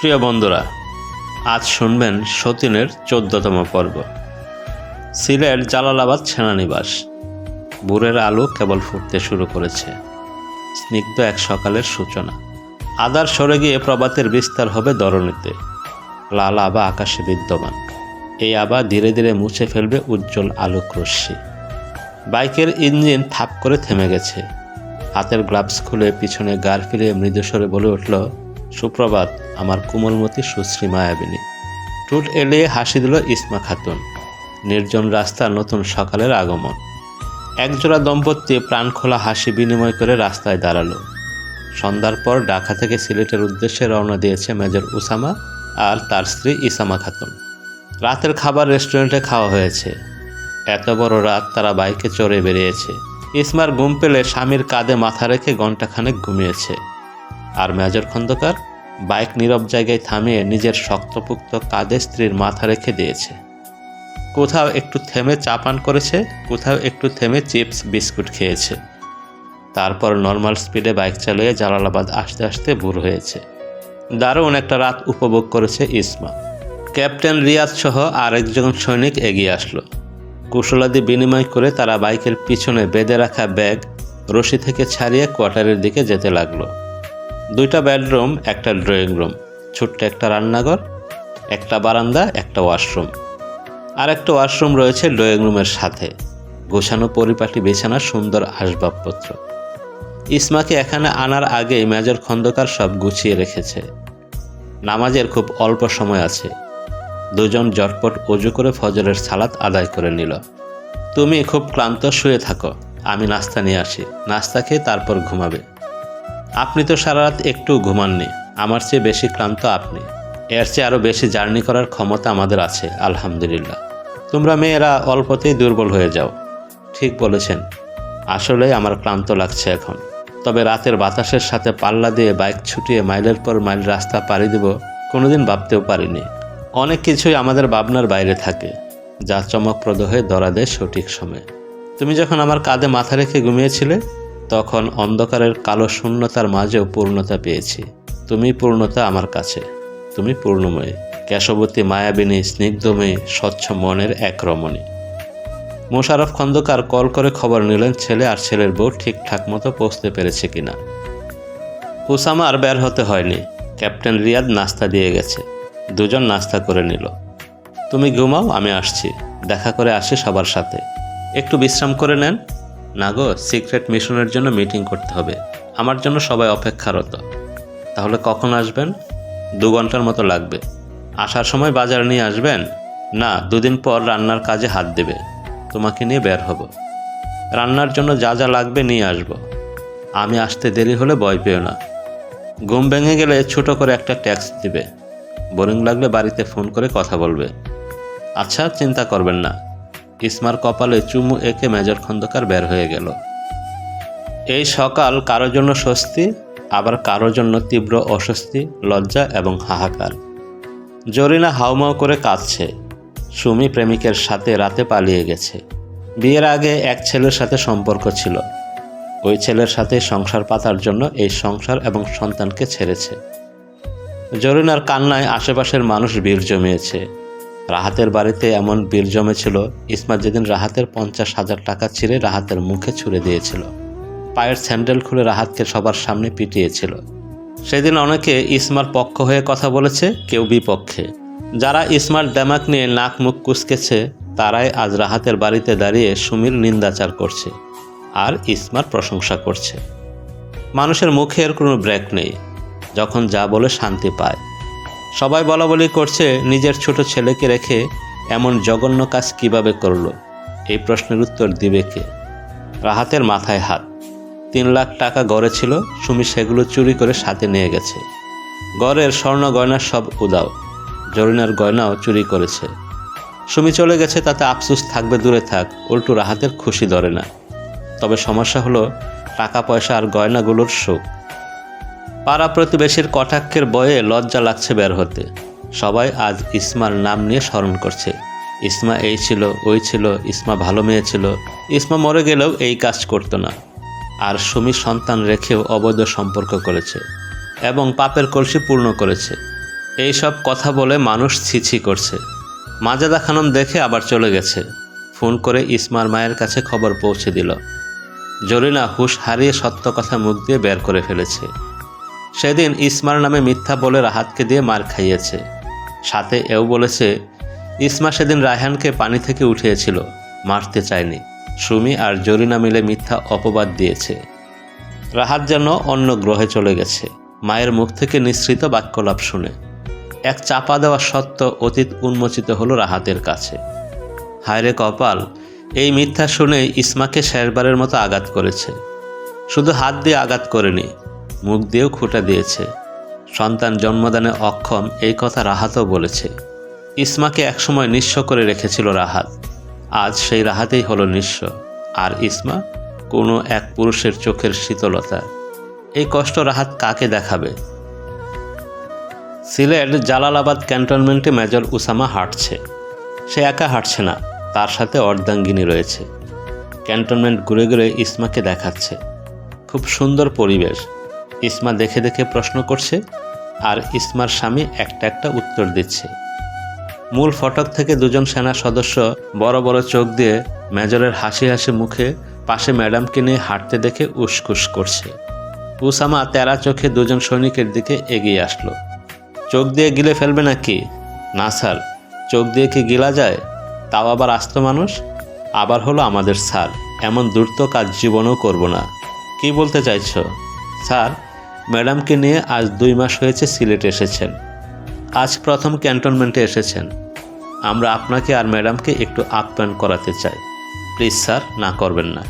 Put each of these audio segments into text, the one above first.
প্রিয় বন্ধুরা, আজ শুনবেন সতীনের চোদ্দতম পর্ব। সিলেট জালালাবাদ সেনানিবাস। বুরের আলো কেবল ফুটতে শুরু করেছে। স্নিগ্ধ এক সকালের সূচনা। আদার সরে গিয়ে প্রভাতের বিস্তার হবে দরণীতে। লাল আবা আকাশে বিদ্যমান। এই আবা ধীরে ধীরে মুছে ফেলবে উজ্জ্বল আলোক রশ্মি। বাইকের ইঞ্জিন থাপ করে থেমে গেছে। হাতের গ্লাভস খুলে পিছনে গার ফিরে মৃদুস্বরে বলে উঠল, সুপ্রভাত আমার কোমলমতি সুশ্রী মায়াবিনী। টুট এলিয়ে হাসি দিল ইসমা খাতুন, নির্জন রাস্তা নতুন সকালের আগমন। একজোড়া দম্পতি প্রাণখোলা হাসি বিনিময় করে রাস্তায় দাঁড়াল। সন্ধ্যার পর ঢাকা থেকে সিলেটের উদ্দেশ্যে রওনা দিয়েছে মেজর উসামা আর তার স্ত্রী ইসামা খাতুন। রাতের খাবার রেস্টুরেন্টে খাওয়া হয়েছে। এত বড় রাত তারা বাইকে চড়ে বেরিয়েছে। ইসমার ঘুম পেলে স্বামীর কাঁধে মাথা রেখে ঘণ্টাখানেক ঘুমিয়েছে। আর মেজর খন্দকার বাইক নীরব জায়গায় থামিয়ে নিজের শক্তপুক্ত কাঁধে স্ত্রীর মাথা রেখে দিয়েছে। কোথাও একটু থেমে চা পান করেছে, কোথাও একটু থেমে চিপস, বিস্কুট খেয়েছে। তারপর নর্মাল স্পিডে বাইক চালিয়ে জালালাবাদ আসতে আসতে ভোর হয়েছে। দারুণ একটা রাত উপভোগ করেছে ইসমা। ক্যাপ্টেন রিয়াজ সহ আরেকজন সৈনিক এগিয়ে আসলো। কুশলাদি বিনিময় করে তারা বাইকের পিছনে বেঁধে রাখা ব্যাগ, রশি থেকে ছাড়িয়ে কোয়ার্টারের দিকে যেতে লাগল। দুইটা বেডরুম, একটা ড্রয়িং রুম, ছোট্ট একটা রান্নাঘর, একটা বারান্দা, একটা ওয়াশরুম। আর একটা ওয়াশরুম রয়েছে ড্রয়িং রুমের সাথে, গোছানো পরিপাটি বিছানা, সুন্দর আসবাবপত্র। ইসমাকে এখানে আনার আগেই মেজর খন্দকার সব গুছিয়ে রেখেছে। নামাজের খুব অল্প সময় আছে। দুজন জটপট অজু করে ফজরের সালাত আদায় করে নিল। তুমি খুব ক্লান্ত শুয়ে থাকো, আমি নাস্তা নিয়ে আসি। নাস্তা খেয়ে তারপর ঘুমাবে। আপনি তো সারা রাত একটু ঘুমাননি। আমার চেয়ে বেশি ক্লান্ত আপনি। এর চেয়ে আরও বেশি জার্নি করার ক্ষমতা আমাদের আছে, আলহামদুলিল্লাহ। তোমরা মেয়েরা অল্পতেই দুর্বল হয়ে যাও। ঠিক বলেছেন। আসলে আমার ক্লান্ত লাগছে এখন। তবে রাতের বাতাসের সাথে পাল্লা দিয়ে বাইক ছুটিয়ে মাইলের পর মাইল রাস্তা পাড়ি দেব, কোনোদিন ভাবতেও পারিনি। অনেক কিছুই আমাদের ভাবনার বাইরে থাকে, যা চমকপ্রদ হয়ে ধরা দেয় সঠিক সময়ে। তুমি যখন আমার কাঁধে মাথা রেখে ঘুমিয়েছিলে তখন অন্ধকারের কালো শূন্যতার মাঝেও পূর্ণতা পেয়েছি। তুমি পূর্ণতা আমার কাছে। তুমি পূর্ণময়ী, কেশবতী মায়াবিনী স্নিগ্ধময়ী স্বচ্ছ মনের এক রমণী। মোশারফ খন্দকার কল করে খবর নিলেন, ছেলে আর ছেলের বউ ঠিকঠাক মতো পৌঁছতে পেরেছে কিনা। উসামা আর বের হতে হয়নি। ক্যাপ্টেন রিয়াদ নাস্তা দিয়ে গেছে। দুজন নাস্তা করে নিল। তুমি ঘুমাও, আমি আসছি। দেখা করে আসি সবার সাথে। একটু বিশ্রাম করে নেন। না গো সিক্রেট মিশনের জন্য মিটিং করতে হবে। আমার জন্য সবাই অপেক্ষারত। তাহলে কখন আসবেন? দু ঘণ্টার মতো লাগবে। আসার সময় বাজার নিয়ে আসবেন? না, দুদিন পর রান্নার কাজে হাত দেবে। তোমাকে নিয়ে বের হব। রান্নার জন্য যা যা লাগবে নিয়ে আসব। আমি আসতে দেরি হলে ভয় পেও না। ঘুম ভেঙে গেলে ছোট করে একটা ট্যাক্স দিবে। বোরিং লাগলে বাড়িতে ফোন করে কথা বলবে। আচ্ছা চিন্তা করবেন না। ইসমার কপালে চুমু এঁকে মেজর খন্দকার বের হয়ে গেল। এই সকাল কারও জন্য স্বস্তি, আবার কারও জন্য তীব্র অস্বস্তি, লজ্জা এবং হাহাকার। জরিনা হাউমাউ করে কাঁদছে। সুমি প্রেমিকের সাথে রাতে পালিয়ে গেছে। বিয়ের আগে এক ছেলের সাথে সম্পর্ক ছিল। ওই ছেলের সাথে সংসার পাতার জন্য এই সংসার এবং সন্তানকে ছেড়েছে। জরিনার কান্নায় আশেপাশের মানুষ ভিড় জমিয়েছে। রাহাতের বাড়িতে এমন বিল জমেছিল ইসমা যেদিন রাহাতের পঞ্চাশ হাজার টাকা ছিঁড়ে রাহাতের মুখে ছুঁড়ে দিয়েছিল। পায়ের স্যান্ডেল খুলে রাহাতকে সবার সামনে পিটিয়েছিল। সেদিন অনেকে ইসমার পক্ষ হয়ে কথা বলেছে, কেউ বিপক্ষে। যারা ইসমার দেমাক নিয়ে নাক মুখ কুচকেছে, তারাই আজ রাহাতের বাড়িতে দাঁড়িয়ে সুমির নিন্দাচার করছে আর ইসমার প্রশংসা করছে। মানুষের মুখের কোনো ব্রেক নেই। যখন যা বলে শান্তি পায়। সবাই বলা বলি করছে নিজের ছোট ছেলেকে রেখে এমন জঘন্য কাজ কীভাবে করল? এই প্রশ্নের উত্তর দিবে কে? রাহাতের মাথায় হাত। তিন লাখ টাকা গড়ে ছিল, সুমি সেগুলো চুরি করে সাথে নিয়ে গেছে। গড়ের স্বর্ণ গয়না সব উদাও, জরিনার গয়নাও চুরি করেছে। সুমি চলে গেছে, তাতে আফসুস থাকবে, দূরে থাক, উল্টু রাহাতের খুশি ধরে না। তবে সমস্যা হলো, টাকা পয়সা আর গয়নাগুলোর শোক। পাড়া প্রতিবেশীর কটাক্ষের বয়ে লজ্জা লাগছে বের হতে। সবাই আজ ইসমার নাম নিয়ে স্মরণ করছে। ইসমা এই ছিল, ওই ছিল, ইসমা ভালো মেয়ে ছিল। ইসমা মরে গেলেও এই কাজ করতো না। আর সুমি সন্তান রেখেও অবৈধ সম্পর্ক করেছে এবং পাপের কলসি পূর্ণ করেছে। এইসব কথা বলে মানুষ ছিছি করছে। মাজেদা খানম দেখে আবার চলে গেছে। ফোন করে ইসমার মায়ের কাছে খবর পৌঁছে দিল। জরিনা হুশ হারিয়ে সত্য কথা মুখ দিয়ে বের করে ফেলেছে। সেদিন ইসমার নামে মিথ্যা বলে রাহাতকে দিয়ে মার খাইয়েছে। সাথে এও বলেছে, ইসমা সেদিন রায়হানকে পানি থেকে উঠিয়েছিল, মারতে চায়নি। সুমি আর জরিনা মিলে মিথ্যা অপবাদ দিয়েছে। রাহাত যেন অন্য গ্রহে চলে গেছে। মায়ের মুখ থেকে নিঃসৃত বাক্যলাপ শুনে। এক চাপা দেওয়া সত্য অতীত উন্মোচিত হলো রাহাতের কাছে। হায়রে কপাল, এই মিথ্যা শুনে ইসমাকে শেষবারের মতো আঘাত করেছে। শুধু হাত দিয়ে আঘাত করেনি মুখ দিয়েও খুঁটা দিয়েছে। সন্তান জন্মদানে অক্ষম এই কথা রাহাতও বলেছে। ইসমাকে একসময় নিঃস্ব করে রেখেছিল রাহাত। আজ সেই রাহাতেই হলো নিঃস্ব। আর ইসমা কোনো এক পুরুষের চোখের শীতলতা। এই কষ্ট রাহাত কাকে দেখাবে? সিলেট জালালাবাদ ক্যান্টনমেন্টে মেজর উসামা হাঁটছে। সে একা হাঁটছে না, তার সাথে অর্ধাঙ্গিনী রয়েছে। ক্যান্টনমেন্ট ঘুরে ঘুরে ইসমাকে দেখাচ্ছে। খুব সুন্দর পরিবেশ। ইসমা দেখে দেখে প্রশ্ন করছে, আর ইসমার স্বামী একটা একটা উত্তর দিচ্ছে। মূল ফটক থেকে দুজন সেনা সদস্য বড় বড় চোখ দিয়ে মেজরের হাসি হাসি মুখে পাশে ম্যাডামকে নিয়ে হাঁটতে দেখে উসকুস করছে। উসামা তেরা চোখে দুজন সৈনিকের দিকে এগিয়ে আসলো। চোখ দিয়ে গিলে ফেলবে নাকি? না স্যার। চোখ দিয়ে কি গিলা যায়? তাও আবার আস্ত মানুষ? আবার হলো আমাদের স্যার। এমন দ্রুত কাজ জীবনও করব না। কি বলতে চাইছো? স্যার ম্যাডামকে নিয়ে আজ দুই মাস হয়েছে সিলেট এসেছেন। আজ প্রথম ক্যান্টনমেন্টে এসেছেন। আমরা আপনাকে আর ম্যাডামকে একটু আপ্যায়ন করাতে চাই। প্লিজ স্যার, না করবেন না।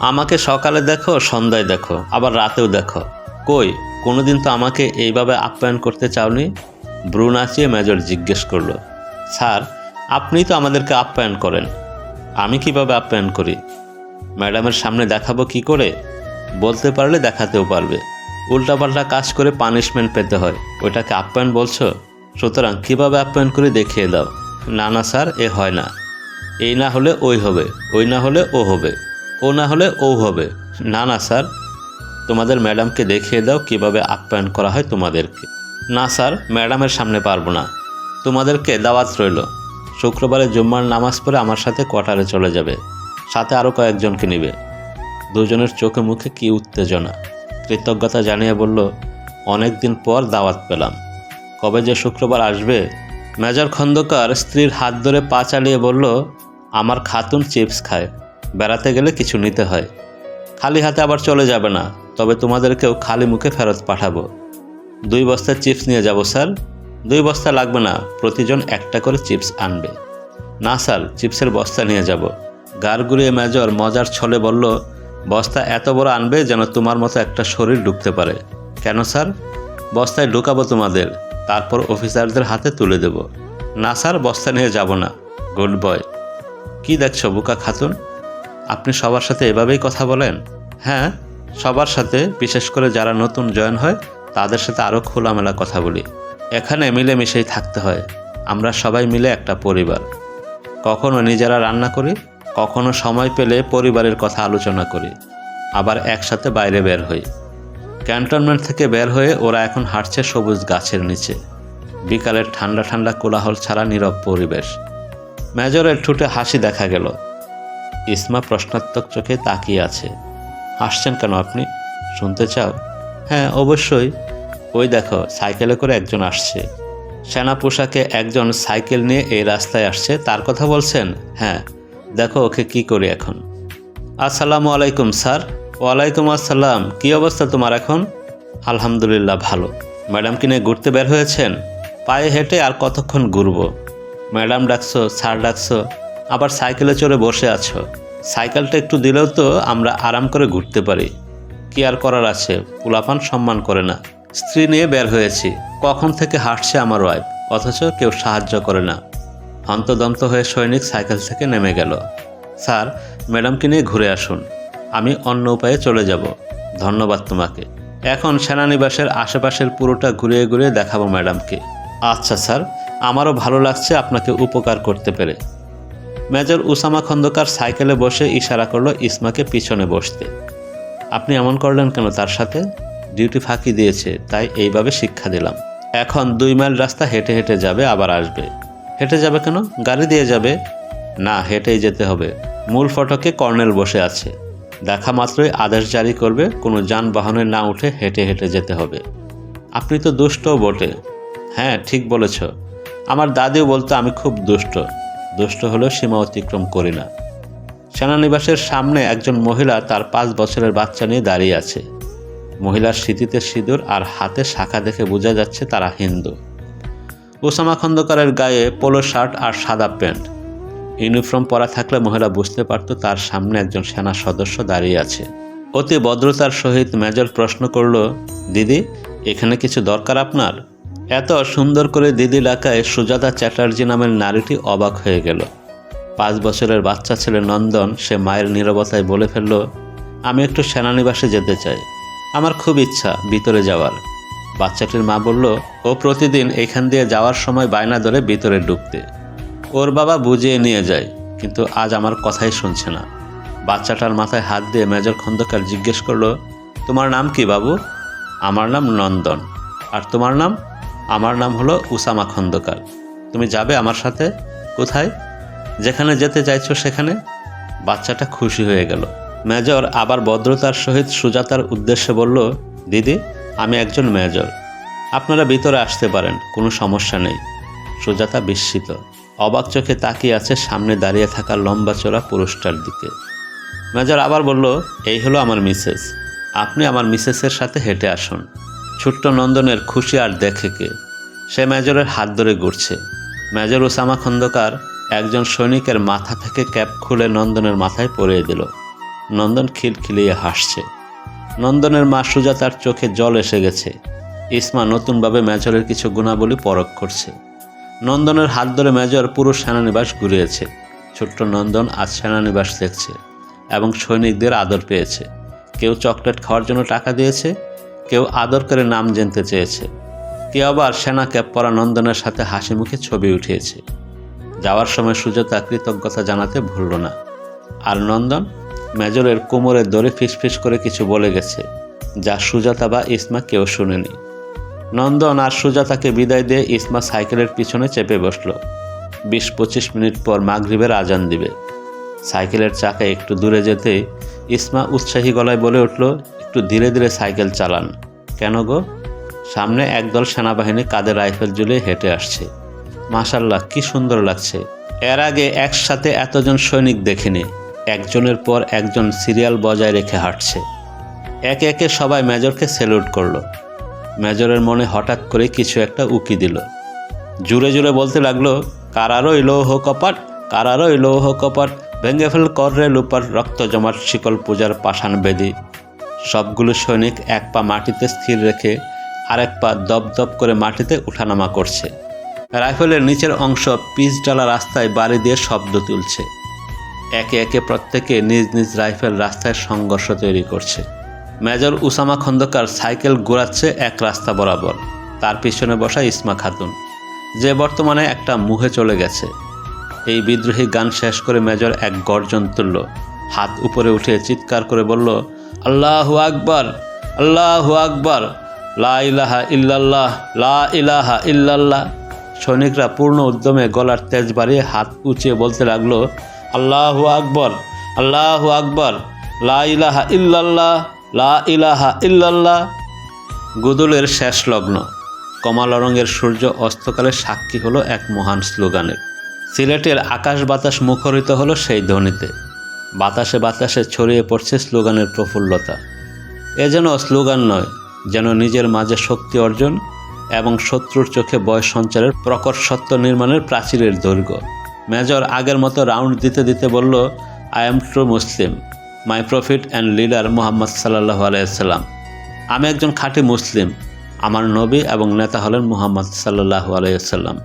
আমাকে সকালে দেখো, সন্ধ্যায় দেখো, আবার রাতেও দেখো। কই, কোনোদিন তো আমাকে এইভাবে আপ্যায়ন করতে চাওনি? ব্রু নাচিয়ে মেজর জিজ্ঞেস করল। স্যার, আপনিই তো আমাদেরকে আপ্যায়ন করেন। আমি কীভাবে আপ্যায়ন করি? ম্যাডামের সামনে দেখাবো কি করে? বলতে পারলে দেখাতেও পারবে। উল্টাপাল্টা কাজ করে পানিশমেন্ট পেতে হয়। ওইটাকে আপ্যায়ন বলছো? সুতরাং কীভাবে আপ্যায়ন করে দেখিয়ে দাও। না না স্যার, এ হয় না। এই না হলে ওই হবে, ওই না হলে ও হবে, ও না হলে ও হবে। না না স্যার, তোমাদের ম্যাডামকে দেখিয়ে দাও কীভাবে আপ্যায়ন করা হয় তোমাদেরকে। না স্যার, ম্যাডামের সামনে পারব না। তোমাদেরকে দাওয়াত রইল। শুক্রবারে জুম্মার নামাজ পড়ে আমার সাথে কোয়ার্টারে চলে যাবে। সাথে আরও কয়েকজনকে নেবে। দুজনের চোখে মুখে কি উত্তেজনা। কৃতজ্ঞতা জানিয়ে বলল, অনেক দিন পর দাওয়াত পেলাম। কবে যে শুক্রবার আসবে? মেজর খন্দকার স্ত্রীর হাত ধরে পা চালিয়ে বলল, আমার খাতুন চিপস খায়, বেড়াতে গেলে কিছু নিতে হয়। খালি হাতে আবার চলে যাবে না, তবে তোমাদেরকেও খালি মুখে ফেরত পাঠাবো। দুই বস্তা চিপস নিয়ে যাব, স্যার। দুই বস্তা লাগবে না, প্রতিজন একটা করে চিপস আনবে। না, স্যার, চিপসের বস্তা নিয়ে যাব। গার গুড়িয়ে মেজর মজার ছলে বলল বস্তা এত বড় আনবে যেন তোমার মতো একটা শরীর ঢুকতে পারে। কেন, স্যার? বস্তায় ঢুকাবো তোমাদের, তারপর অফিসারদের হাতে তুলে দেব। না, স্যার, বস্তা নিয়ে যাব না। Good boy. কি দেখছ, বুকা খাতুন? আপনি সবার সাথে এভাবেই কথা বলেন? হ্যাঁ সবার সাথে, বিশেষ করে যারা নতুন জয়েন হয়, তাদের সাথে আরও খোলামেলা কথা বলি। এখানে মিলেমিশেই থাকতে হয়। আমরা সবাই মিলে একটা পরিবার। কখনো নিজেরা রান্না করি কখনো সময় পেলে পরিবারের কথা আলোচনা করি, আবার একসাথে বাইরে বের হই। ক্যান্টনমেন্ট থেকে বের হয়ে ওরা এখন হাঁটছে সবুজ গাছের নিচে। বিকালের ঠান্ডা ঠান্ডা কোলাহল ছাড়া নীরব পরিবেশ। মেজরের ঠুটে হাসি দেখা গেল। ইসমা প্রশ্নাত্মক চোখে তাকিয়ে আছে। হাসছেন কেন আপনি? শুনতে চাও? হ্যাঁ অবশ্যই। ওই দেখো, সাইকেলে করে একজন আসছে। সেনা পোশাকে একজন সাইকেল নিয়ে এই রাস্তায় আসছে, তার কথা বলছেন? হ্যাঁ। দেখো ওকে কি করি এখন। আসসালামু আলাইকুম, স্যার। ওয়ালাইকুম আসসালাম। কি অবস্থা তোমার এখন? আলহামদুলিল্লাহ ভালো। ম্যাডামকে নিয়ে ঘুরতে বের হয়েছেন? পায়ে হেঁটে আর কতক্ষণ ঘুরবো? ম্যাডাম ডাকছো, স্যার ডাকছো, আবার সাইকেলে চড়ে বসে আছো। সাইকেলটা একটু দিলেও তো আমরা আরাম করে ঘুরতে পারি। কি আর করার আছে? পুলাপান সম্মান করে না। স্ত্রী নিয়ে বের হয়েছি। কখন থেকে হাঁটছে আমার ওয়াইফ অথচ কেউ সাহায্য করে না। হন্তদন্ত হয়ে সৈনিক সাইকেল থেকে নেমে গেল। স্যার, ম্যাডামকে নিয়ে ঘুরে আসুন। আমি অন্য উপায়ে চলে যাব। ধন্যবাদ তোমাকে। এখন সেনানিবাসের আশেপাশের পুরোটা ঘুরিয়ে ঘুরিয়ে দেখাবো ম্যাডামকে। আচ্ছা স্যার, আমারও ভালো লাগছে আপনাকে উপকার করতে পেরে। মেজর উসামা খন্দকার সাইকেলে বসে ইশারা করল ইসমাকে পিছনে বসতে। আপনি এমন করলেন কেন তার সাথে? ডিউটি ফাঁকি দিয়েছে, তাই এইভাবে শিক্ষা দিলাম। এখন দুই মাইল রাস্তা হেঁটে হেঁটে যাবে, আবার আসবে। হেঁটে যাবে কেন? গাড়ি দিয়ে যাবে? না, হেঁটেই যেতে হবে। মূল ফটকে কর্নেল বসে আছে। দেখা মাত্রই আদেশ জারি করবে, কোনো যানবাহনে না উঠে হেঁটে হেঁটে যেতে হবে। আপনি তো দুষ্টও বটে। হ্যাঁ ঠিক বলেছ। আমার দাদিও বলতো আমি খুব দুষ্ট। দুষ্ট হলেও সীমা অতিক্রম করি না। সেনানিবাসের সামনে একজন মহিলা তার পাঁচ বছরের বাচ্চা নিয়ে দাঁড়িয়ে আছে। মহিলার স্মৃতিতে সিঁদুর আর হাতে শাখা দেখে বোঝা যাচ্ছে তারা হিন্দু। ওসামা খন্দকারের গায়ে পোলো শার্ট আর সাদা প্যান্ট। ইউনিফর্ম পরা থাকলে মহিলা বুঝতে পারত তার সামনে একজন সেনা সদস্য দাঁড়িয়ে আছে। অতি ভদ্রতার সহিত মেজর প্রশ্ন করল, দিদি, এখানে কিছু দরকার আপনার? এত সুন্দর করে দিদি ডাকায় সুজাতা চ্যাটার্জি নামের নারীটি অবাক হয়ে গেল। পাঁচ বছরের বাচ্চা ছেলে নন্দন সে মায়ের নীরবতায় বলে ফেলল, আমি একটু সেনানিবাসে যেতে চাই। আমার খুব ইচ্ছা ভিতরে যাওয়ার। বাচ্চাটির মা বলল, ও প্রতিদিন এখান দিয়ে যাওয়ার সময় বায়না ধরে ভিতরে ঢুকতে। ওর বাবা বুঝিয়ে নিয়ে যায়, কিন্তু আজ আমার কথাই শুনছে না। বাচ্চাটার মাথায় হাত দিয়ে মেজর খন্দকার জিজ্ঞেস করল, তোমার নাম কি বাবু? আমার নাম নন্দন। আর তোমার নাম? আমার নাম হলো উসামা খন্দকার। তুমি যাবে আমার সাথে? কোথায়? যেখানে যেতে চাইছো সেখানে। বাচ্চাটা খুশি হয়ে গেল। মেজর আবার ভদ্রতার সহিত সুজাতার উদ্দেশ্যে বলল, দিদি আমি একজন মেজর। আপনারা ভিতরে আসতে পারেন, কোনো সমস্যা নেই। সুজাতা বিস্মিত। অবাক চোখে তাকিয়ে আছে সামনে দাঁড়িয়ে থাকা লম্বা চড়া পুরুষটার দিকে। মেজর আবার বলল, এই হলো আমার মিসেস। আপনি আমার মিসেসের সাথে হেঁটে আসুন। ছোট্ট নন্দনের খুশি আর দেখে কে। সে মেজরের হাত ধরে ঘুরছে। মেজর ওসামা খন্দকার একজন সৈনিকের মাথা থেকে ক্যাপ খুলে নন্দনের মাথায় পরিয়ে দিল। নন্দন খিলখিলিয়ে হাসছে। নন্দনের মা সুজাতার চোখে জল এসে গেছে। ইসমা নতুনভাবে মেজরের কিছু গুণাবলী পরখ করছে। নন্দনের হাত ধরে মেজর পুরো সেনানিবাস ঘুরিয়েছে। ছোট্ট নন্দন আজ সেনানিবাস দেখছে এবং সৈনিকদের আদর পেয়েছে। কেউ চকলেট খাওয়ার জন্য টাকা দিয়েছে, কেউ আদর করে নাম জানতে চেয়েছে। কেউ আবার সেনা ক্যাপ পরা নন্দনের সাথে হাসি মুখে ছবি উঠিয়েছে। যাওয়ার সময় সুজাতা কৃতজ্ঞতা জানাতে ভুলল না। আর নন্দন মেজরের কোমরে দড়ি ফিসফিস করে কিছু বলে গেছে, যা সুজাতা বা ইসমা কেউ শুনেনি। নন্দন আর সুজাতাকে বিদায় দিয়ে ইসমা সাইকেলের পিছনে চেপে বসল। বিশ পঁচিশ মিনিট পর মাগরিবের আজান দিবে। সাইকেলের চাকা একটু দূরে যেতে ইসমা উৎসাহী গলায় বলে উঠল, একটু ধীরে ধীরে সাইকেল চালান। কেন গো? সামনে একদল সেনাবাহিনী কাঁধে রাইফেল ঝুলিয়ে হেঁটে আসছে। মাশাল্লাহ কি সুন্দর লাগছে। এর আগে একসাথে এতজন সৈনিক দেখিনি। একজনের পর একজন সিরিয়াল বজায় রেখে হাঁটছে। একে একে সবাই মেজরকে স্যালুট করল। মেজরের মনে হঠাৎ করে কিছু একটা উকি দিল। জুড়ে জুড়ে বলতে লাগল, কারারই লৌহ কপাট, কারারই লৌহ কপাট, ভেঙে ফেল কররে লুপার রক্ত জমাট শিকল পূজার পাষাণ বেদি। সবগুলো সৈনিক এক পা মাটিতে স্থির রেখে আরেক পা দপ দপ করে মাটিতে উঠানামা করছে। রাইফেলের নিচের অংশ পিচ ডালা রাস্তায় বাড়ি দিয়ে শব্দ তুলছে। একে একে প্রত্যেকে নিজ নিজ রাইফেল রাস্তায় সংঘর্ষ তৈরি করছে। মেজর উসামা খন্দকার সাইকেল ঘোরাচ্ছে এক রাস্তা বরাবর। তার পিছনে বসা ইসমা খাতুন, যে বর্তমানে একটা মুহে চলে গেছে। এই বিদ্রোহী গান শেষ করে মেজর এক গর্জন তুলল। হাত উপরে উঠে চিৎকার করে বলল, আল্লাহু আকবর আল্লাহু আকবর, লা ইলাহা ইল্লাল্লাহ, লা ইলাহা ইল্লাল্লাহ। সৈনিকরা পূর্ণ উদ্যমে গলার তেজ বাড়িয়ে হাত উঁচিয়ে বলতে লাগল আল্লাহু আকবর আল্লাহু আকবর, লা ইলাহা ইল্লাল্লাহ, লা ইলাহা ইল্লাল্লাহ। গুদুলের শেষ লগ্ন, কমলা রঙের সূর্য অস্তকালে সাক্ষী হলো এক মহান স্লোগানের। সিলেটের আকাশ বাতাস মুখরিত হলো সেই ধ্বনিতে। বাতাসে বাতাসে ছড়িয়ে পড়ছে স্লোগানের প্রফুল্লতা। এ যেন স্লোগান নয়, যেন নিজের মাঝে শক্তি অর্জন এবং শত্রুর চোখে বয়স সঞ্চারের প্রকট সত্য নির্মাণের প্রাচীরের দৈর্ঘ্য। মেজর আগের মতো রাউন্ড দিতে দিতে বলল I am true Muslim my prophet and leader Mohammad সাল্লাহ আলাইসাল্লাম আমি একজন খাঁটি মুসলিম, আমার নবী এবং নেতা হলেন মুহাম্মদ সাল্লাহ আলাইসাল্লাম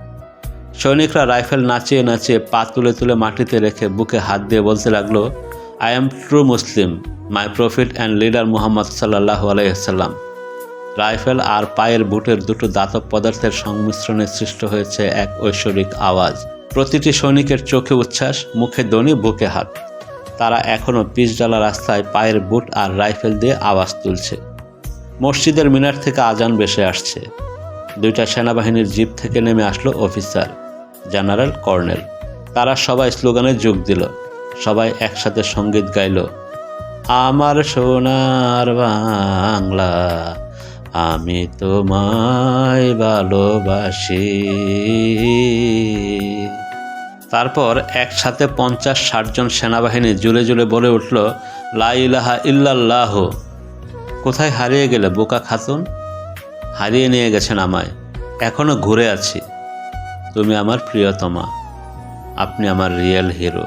সৈনিকরা রাইফেল নাচিয়ে নাচিয়ে পা তুলে তুলে মাটিতে রেখে বুকে হাত দিয়ে বলতে লাগল I am true Muslim my prophet and leader Muhammad সাল্লাহ আলাইসাল্লাম রাইফেল আর পায়ের বুটের দুটো দাতব পদার্থের সংমিশ্রণে সৃষ্ট হয়েছে এক ঐশ্বরিক আওয়াজ। প্রতিটি সৈনিকের চোখে উচ্ছ্বাস, মুখে দনি, বুকে হাত। তারা এখনও পিচডালা রাস্তায় পায়ের বুট আর রাইফেল দিয়ে আওয়াজ তুলছে। মসজিদের মিনার থেকে আজান বেসে আসছে। দুইটা সেনাবাহিনীর জিপ থেকে নেমে আসলো অফিসার, জেনারেল কর্নেল। তারা সবাই স্লোগানে যোগ দিল। সবাই একসাথে সংগীত গাইল, আমার সোনার বাংলা, আমি তোমায় ভালোবাসি। তারপর একসাথে পঞ্চাশ ষাটজন সেনাবাহিনী জুলে জুলে বলে উঠল, লা ইলাহা ইল্লাল্লাহ। কোথায় হারিয়ে গেলে, বোকা খাতুন? হারিয়ে নিয়ে গেছেন আমায়। এখনও ঘুরে আছি। তুমি আমার প্রিয়তমা। আপনি আমার রিয়েল হিরো।